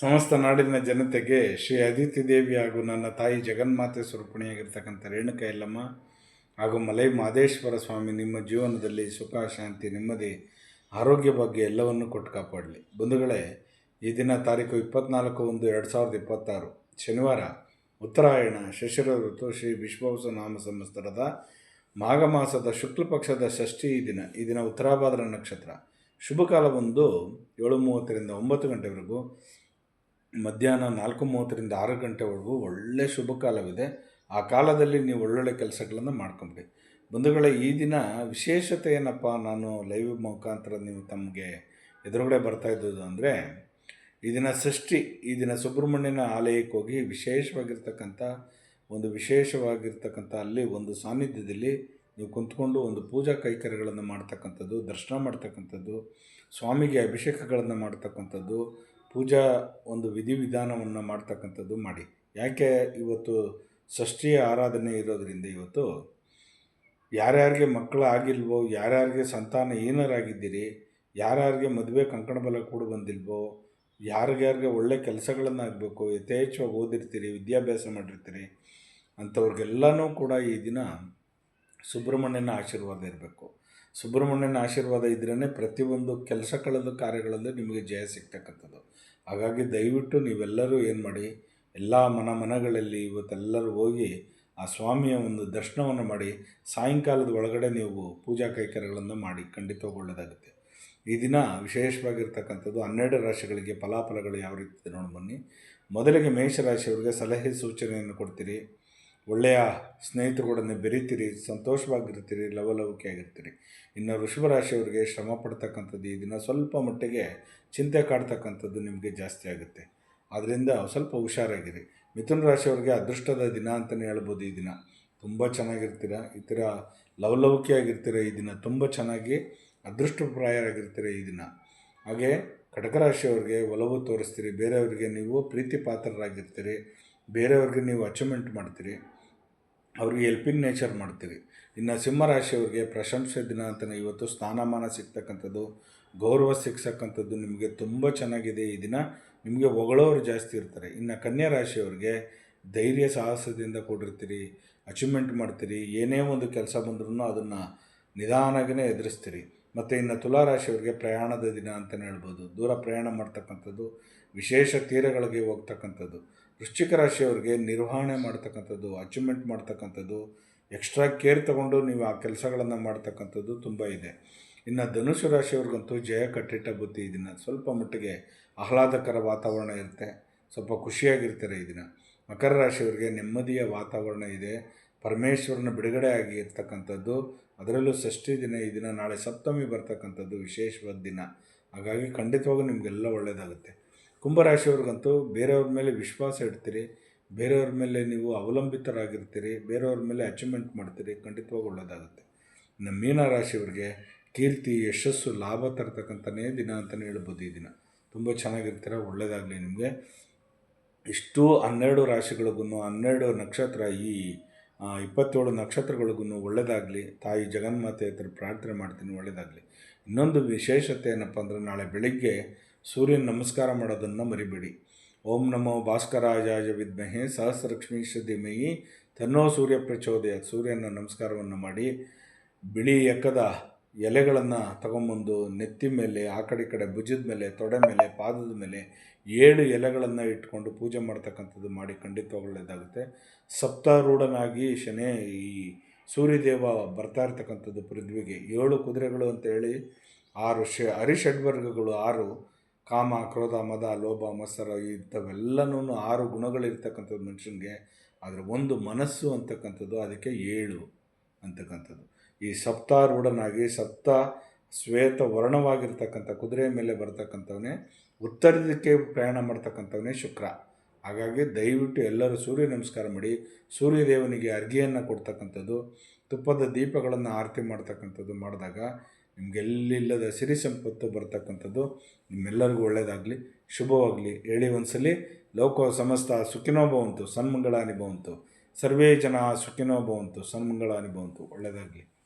ಸಮಸ್ತ ನಾಡಿನ ಜನತೆಗೆ ಶ್ರೀ ಅದಿತಿ ದೇವಿ ಹಾಗೂ ನನ್ನ ತಾಯಿ ಜಗನ್ಮಾತೆ ಸ್ವರೂಪಣಿಯಾಗಿರ್ತಕ್ಕಂಥ ರೇಣುಕ ಯಲ್ಲಮ್ಮ ಹಾಗೂ ಮಲೈ ಮಾದೇಶ್ವರ ಸ್ವಾಮಿ ನಿಮ್ಮ ಜೀವನದಲ್ಲಿ ಸುಖ, ಶಾಂತಿ, ನೆಮ್ಮದಿ, ಆರೋಗ್ಯ ಬಗ್ಗೆ ಎಲ್ಲವನ್ನು ಕೊಟ್ಟು ಕಾಪಾಡಲಿ. ಬಂಧುಗಳೇ, ಈ ದಿನ ತಾರೀಕು ಇಪ್ಪತ್ನಾಲ್ಕು ಒಂದು ಎರಡು ಸಾವಿರದ ಇಪ್ಪತ್ತಾರು, ಶನಿವಾರ ಉತ್ತರಾಯಣ, ಶಶಿರ ಋತು, ಶ್ರೀ ವಿಶ್ವವಸ ನಾಮ ಸಂವತ್ಸರದ ಮಾಘ ಮಾಸದ ಶುಕ್ಲ ಪಕ್ಷದ ಷಷ್ಠಿ ಈ ದಿನ ಈ ದಿನ ಉತ್ತರಾಭಾದ್ರ ನಕ್ಷತ್ರ. ಶುಭ ಕಾಲ ಬಂದು ಏಳು ಮೂವತ್ತರಿಂದ ಒಂಬತ್ತು ಗಂಟೆವರೆಗೂ ಮಧ್ಯಾಹ್ನ ನಾಲ್ಕು ಮೂವತ್ತರಿಂದ ಆರು ಗಂಟೆವರೆಗೂ ಒಳ್ಳೆಯ ಶುಭ ಕಾಲವಿದೆ. ಆ ಕಾಲದಲ್ಲಿ ನೀವು ಒಳ್ಳೊಳ್ಳೆ ಕೆಲಸಗಳನ್ನು ಮಾಡ್ಕೊಂಬಿಡಿ. ಬಂಧುಗಳೇ, ಈ ದಿನ ವಿಶೇಷತೆ ಏನಪ್ಪ? ನಾನು ಲೈವ್ ಮುಖಾಂತರ ನೀವು ತಮಗೆ ಎದುರುಗಡೆ ಬರ್ತಾ ಇದ್ದದ್ದು ಅಂದರೆ, ಈ ದಿನ ಸೃಷ್ಟಿ, ಈ ದಿನ ಸುಬ್ರಹ್ಮಣ್ಯನ ಆಲಯಕ್ಕೆ ಹೋಗಿ ವಿಶೇಷವಾಗಿರ್ತಕ್ಕಂಥ, ಒಂದು ವಿಶೇಷವಾಗಿರ್ತಕ್ಕಂಥ ಅಲ್ಲಿ ಒಂದು ಸಾನ್ನಿಧ್ಯದಲ್ಲಿ ನೀವು ಕುಂತ್ಕೊಂಡು ಒಂದು ಪೂಜಾ ಕೈಕರ್ಯಗಳನ್ನು ಮಾಡ್ತಕ್ಕಂಥದ್ದು, ದರ್ಶನ ಮಾಡ್ತಕ್ಕಂಥದ್ದು, ಸ್ವಾಮಿಗೆ ಅಭಿಷೇಕಗಳನ್ನು ಮಾಡ್ತಕ್ಕಂಥದ್ದು ಪೂಜಾ ಒಂದು ವಿಧಿವಿಧಾನವನ್ನು ಮಾಡ್ತಕ್ಕಂಥದ್ದು ಮಾಡಿ. ಯಾಕೆ ಇವತ್ತು ಷಷ್ಠಿಯ ಆರಾಧನೆ ಇರೋದರಿಂದ ಇವತ್ತು ಯಾರ್ಯಾರಿಗೆ ಮಕ್ಕಳು ಆಗಿಲ್ವೋ, ಯಾರ್ಯಾರಿಗೆ ಸಂತಾನ ಏನಾರಾಗಿದ್ದೀರಿ ಯಾರ್ಯಾರಿಗೆ ಮದುವೆ ಕಂಕಣ ಬಲ ಕೂಡ ಬಂದಿಲ್ವೋ ಯಾರಿಗ್ಯಾರಿಗೆ ಒಳ್ಳೆ ಕೆಲಸಗಳನ್ನು ಆಗಬೇಕು, ಯಥೇಚ್ಛವಾಗಿ ಓದಿರ್ತೀರಿ, ವಿದ್ಯಾಭ್ಯಾಸ ಮಾಡಿರ್ತೀರಿ, ಅಂಥವ್ರಿಗೆಲ್ಲನೂ ಕೂಡ ಈ ದಿನ ಸುಬ್ರಹ್ಮಣ್ಯನ ಆಶೀರ್ವಾದ ಇರಬೇಕು. ಸುಬ್ರಹ್ಮಣ್ಯನ ಆಶೀರ್ವಾದ ಇದ್ರೇ ಪ್ರತಿಯೊಂದು ಕೆಲಸಗಳಲ್ಲೂ ಕಾರ್ಯಗಳಲ್ಲೂ ನಿಮಗೆ ಜಯ ಸಿಗ್ತಕ್ಕಂಥದ್ದು. ಹಾಗಾಗಿ ದಯವಿಟ್ಟು ನೀವೆಲ್ಲರೂ ಏನು ಮಾಡಿ, ಎಲ್ಲ ಮನ ಮನಗಳಲ್ಲಿ ಇವತ್ತೆಲ್ಲರೂ ಹೋಗಿ ಆ ಸ್ವಾಮಿಯ ಒಂದು ದರ್ಶನವನ್ನು ಮಾಡಿ, ಸಾಯಂಕಾಲದ ಒಳಗಡೆ ನೀವು ಪೂಜಾ ಕೈಕರ್ಯಗಳನ್ನು ಮಾಡಿ ಖಂಡಿತ ಒಳ್ಳೆಯದಾಗುತ್ತೆ ಈ ದಿನ ವಿಶೇಷವಾಗಿರ್ತಕ್ಕಂಥದ್ದು ಹನ್ನೆರಡು ರಾಶಿಗಳಿಗೆ ಫಲಾಫಲಗಳು ಯಾವ ರೀತಿ ಇದೆ ನೋಡಿ ಬನ್ನಿ. ಮೊದಲಿಗೆ ಮೇಷರಾಶಿಯವರಿಗೆ ಸಲಹೆ ಸೂಚನೆಯನ್ನು ಕೊಡ್ತೀರಿ. ಒಳ್ಳೆಯ ಸ್ನೇಹಿತರುಗಳನ್ನೇ ಬೆರೀತೀರಿ, ಸಂತೋಷವಾಗಿರ್ತೀರಿ, ಲವಲವಿಕೆಯಾಗಿರ್ತೀರಿ. ಇನ್ನು ವೃಷಭ ರಾಶಿಯವರಿಗೆ ಶ್ರಮ ಪಡ್ತಕ್ಕಂಥದ್ದು ಈ ದಿನ ಸ್ವಲ್ಪ ಮಟ್ಟಿಗೆ ಚಿಂತೆ ಕಾಡ್ತಕ್ಕಂಥದ್ದು ನಿಮಗೆ ಜಾಸ್ತಿ ಆಗುತ್ತೆ. ಆದ್ದರಿಂದ ಸ್ವಲ್ಪ ಹುಷಾರಾಗಿರಿ. ಮಿಥುನ ರಾಶಿಯವರಿಗೆ ಅದೃಷ್ಟದ ದಿನ ಅಂತಲೇ ಹೇಳ್ಬೋದು ಈ ದಿನ. ತುಂಬ ಚೆನ್ನಾಗಿರ್ತೀರ, ಈ ಥರ ಲವಲವಿಕೆಯಾಗಿರ್ತೀರ ಈ ದಿನ. ತುಂಬ ಚೆನ್ನಾಗಿ ಅದೃಷ್ಟಪ್ರಾಯರಾಗಿರ್ತೀರ ಈ ದಿನ. ಹಾಗೆ ಕಟಕ ರಾಶಿಯವ್ರಿಗೆ ಒಲವು ತೋರಿಸ್ತೀರಿ. ಬೇರೆಯವರಿಗೆ ನೀವು ಪ್ರೀತಿ ಪಾತ್ರರಾಗಿರ್ತೀರಿ ಬೇರೆಯವ್ರಿಗೆ ನೀವು ಅಚೀವ್ಮೆಂಟ್ ಮಾಡ್ತೀರಿ. ಅವ್ರಿಗೆ ಹೆಲ್ಪಿಂಗ್ ನೇಚರ್ ಮಾಡ್ತೀರಿ ಇನ್ನು ಸಿಂಹರಾಶಿಯವ್ರಿಗೆ ಪ್ರಶಂಸೆ ದಿನ ಅಂತಲೇ ಇವತ್ತು ಸ್ಥಾನಮಾನ ಸಿಗ್ತಕ್ಕಂಥದ್ದು, ಗೌರವ ಸಿಗ್ಸಕ್ಕಂಥದ್ದು ನಿಮಗೆ ತುಂಬ ಚೆನ್ನಾಗಿದೆ ಈ ದಿನ. ನಿಮಗೆ ಹೊಗಳೋರು ಜಾಸ್ತಿ ಇರ್ತಾರೆ. ಇನ್ನು ಕನ್ಯಾ ರಾಶಿಯವ್ರಿಗೆ ಧೈರ್ಯ ಸಾಹಸದಿಂದ ಕೊಡಿರ್ತೀರಿ ಅಚೀವ್ಮೆಂಟ್ ಮಾಡ್ತೀರಿ, ಏನೇ ಒಂದು ಕೆಲಸ ಬಂದ್ರೂ ಅದನ್ನು ನಿಧಾನಾಗೇ ಎದುರಿಸ್ತೀರಿ. ಮತ್ತು ಇನ್ನು ತುಲಾರಾಶಿಯವ್ರಿಗೆ ಪ್ರಯಾಣದ ದಿನ ಅಂತಲೇ ಹೇಳ್ಬೋದು. ದೂರ ಪ್ರಯಾಣ ಮಾಡ್ತಕ್ಕಂಥದ್ದು ವಿಶೇಷ ತೀರಗಳಿಗೆ ಹೋಗ್ತಕ್ಕಂಥದ್ದು. ವೃಶ್ಚಿಕ ರಾಶಿಯವರಿಗೆ ನಿರ್ವಹಣೆ ಮಾಡ್ತಕ್ಕಂಥದ್ದು ಅಚೀವ್ಮೆಂಟ್ ಮಾಡ್ತಕ್ಕಂಥದ್ದು ಎಕ್ಸ್ಟ್ರಾ ಕೇರ್ ತಗೊಂಡು ನೀವು ಆ ಕೆಲಸಗಳನ್ನು ಮಾಡ್ತಕ್ಕಂಥದ್ದು ತುಂಬ ಇದೆ. ಇನ್ನು ಧನುಷು ರಾಶಿಯವ್ರಿಗಂತೂ ಜಯ ಕಟ್ಟಿಟ್ಟ ಈ ದಿನ. ಸ್ವಲ್ಪ ಮಟ್ಟಿಗೆ ಆಹ್ಲಾದಕರ ವಾತಾವರಣ ಇರುತ್ತೆ. ಸ್ವಲ್ಪ ಖುಷಿಯಾಗಿರ್ತಾರೆ ಈ ದಿನ. ಮಕರ ರಾಶಿಯವರಿಗೆ ನೆಮ್ಮದಿಯ ವಾತಾವರಣ ಇದೆ. ಪರಮೇಶ್ವರನ ಬಿಡುಗಡೆ ಆಗಿ ಇರ್ತಕ್ಕಂಥದ್ದು. ಅದರಲ್ಲೂ ಷಷ್ಠಿ ದಿನ ಈ ದಿನ, ನಾಳೆ ಸಪ್ತಮಿ ಬರ್ತಕ್ಕಂಥದ್ದು ವಿಶೇಷವಾದ ದಿನ. ಹಾಗಾಗಿ ಖಂಡಿತವಾಗೂ ನಿಮಗೆಲ್ಲ ಒಳ್ಳೆಯದಾಗುತ್ತೆ ಕುಂಭರಾಶಿಯವ್ರಿಗಂತೂ ಬೇರೆಯವ್ರ ಮೇಲೆ ವಿಶ್ವಾಸ ಇಡ್ತೀರಿ, ಬೇರೆಯವ್ರ ಮೇಲೆ ನೀವು ಅವಲಂಬಿತರಾಗಿರ್ತೀರಿ, ಬೇರೆಯವ್ರ ಮೇಲೆ ಅಚೀವ್ಮೆಂಟ್ ಮಾಡ್ತೀರಿ ಖಂಡಿತವಾಗಿ ಒಳ್ಳೆಯದಾಗುತ್ತೆ ಇನ್ನು ಮೀನ ರಾಶಿಯವ್ರಿಗೆ ಕೀರ್ತಿ, ಯಶಸ್ಸು, ಲಾಭ ತರ್ತಕ್ಕಂಥನೇ ದಿನ ಅಂತಲೇ ಹೇಳ್ಬೋದು ಈ ದಿನ. ತುಂಬ ಚೆನ್ನಾಗಿರ್ತೀರ ಒಳ್ಳೆಯದಾಗಲಿ ನಿಮಗೆ. ಇಷ್ಟು ಹನ್ನೆರಡು ರಾಶಿಗಳಿಗೂ ಹನ್ನೆರಡು ನಕ್ಷತ್ರ, ಈ ಇಪ್ಪತ್ತೇಳು ನಕ್ಷತ್ರಗಳಿಗೂ ಒಳ್ಳೆಯದಾಗಲಿ ತಾಯಿ ಜಗನ್ಮಾತೆ ಹತ್ರ ಪ್ರಾರ್ಥನೆ ಮಾಡ್ತೀನಿ ಒಳ್ಳೆಯದಾಗಲಿ ಇನ್ನೊಂದು ವಿಶೇಷತೆ ಏನಪ್ಪ ಅಂದರೆ ನಾಳೆ ಬೆಳಿಗ್ಗೆ ಸೂರ್ಯನ ನಮಸ್ಕಾರ ಮಾಡೋದನ್ನು ಮರಿಬೇಡಿ. ಓಂ ನಮೋ ಭಾಸ್ಕರಾಜಾಯ ವಿದ್ಮಹೆ ಸಹಸ್ರಲಕ್ಷ್ಮೀಶ ಧೀಮಹಿ ತನ್ನೋ ಸೂರ್ಯ ಪ್ರಚೋದಯ. ಸೂರ್ಯನ ನಮಸ್ಕಾರವನ್ನು ಮಾಡಿ ಬಿಳಿ ಎಕ್ಕದ ಎಲೆಗಳನ್ನು ತಗೊಂಬಂದು ನೆತ್ತಿ ಮೇಲೆ, ಆ ಕಡೆ ಕಡೆ ಭುಜದ ಮೇಲೆ, ತೊಡೆ ಮೇಲೆ, ಪಾದದ ಮೇಲೆ ಏಳು ಎಲೆಗಳನ್ನು ಇಟ್ಕೊಂಡು ಪೂಜೆ ಮಾಡ್ತಕ್ಕಂಥದ್ದು ಮಾಡಿ ಖಂಡಿತ ಒಳ್ಳೆಯದಾಗುತ್ತೆ. ಸಪ್ತಾರೂಢನಾಗಿ ಶನೇ ಈ ಸೂರ್ಯದೇವ ಬರ್ತಾ ಇರ್ತಕ್ಕಂಥದ್ದು ಪೃಥ್ವಿಗೆ. ಏಳು ಕುದುರೆಗಳು ಅಂತ ಹೇಳಿ ಆರು ಶ ಹರಿಷಡ್ವರ್ಗಗಳು ಆರು ಕಾಮ, ಕ್ರೋಧ, ಮದ, ಲೋಭ, ಮತ್ಸರ ಇಂಥವೆಲ್ಲನೂ ಆರು ಗುಣಗಳಿರ್ತಕ್ಕಂಥದ್ದು ಮನುಷ್ಯನಿಗೆ. ಆದರೆ ಒಂದು ಮನಸ್ಸು ಅಂತಕ್ಕಂಥದ್ದು ಅದಕ್ಕೆ ಏಳು ಅಂತಕ್ಕಂಥದ್ದು. ಈ ಸಪ್ತಾರೂಢನಾಗಿ ಸಪ್ತ ಶ್ವೇತ ವರ್ಣವಾಗಿರ್ತಕ್ಕಂಥ ಕುದುರೆ ಮೇಲೆ ಬರ್ತಕ್ಕಂಥವನೇ, ಉತ್ತರದಕ್ಕೆ ಪ್ರಯಾಣ ಮಾಡ್ತಕ್ಕಂಥವನೇ ಶುಕ್ರ. ಹಾಗಾಗಿ ದಯವಿಟ್ಟು ಎಲ್ಲರೂ ಸೂರ್ಯ ನಮಸ್ಕಾರ ಮಾಡಿ, ಸೂರ್ಯದೇವನಿಗೆ ಅರ್ಗಿಯನ್ನು ಕೊಡ್ತಕ್ಕಂಥದ್ದು, ತುಪ್ಪದ ದೀಪಗಳನ್ನು ಆರತಿ ಮಾಡ್ತಕ್ಕಂಥದ್ದು ಮಾಡಿದಾಗ ನಿಮಗೆಲ್ಲಿಲ್ಲದ ಸಿರಿ ಸಂಪತ್ತು ಬರ್ತಕ್ಕಂಥದ್ದು ನಿಮ್ಮೆಲ್ಲರಿಗೂ ಒಳ್ಳೆಯದಾಗಲಿ ಶುಭವಾಗಲಿ. ಹೇಳಿ ಒಂದ್ಸಲಿ, ಲೋಕ ಸಮಸ್ತ ಸುಖಿನೋ ಭವಂತು ಸನ್ಮಂಗಳಾನಿ ಭವಂತು. ಸರ್ವೇ ಜನ ಸುಖಿನೋ ಭವಂತು ಸನ್ಮಂಗಳಾನಿ ಭವಂತು. ಒಳ್ಳೆಯದಾಗಲಿ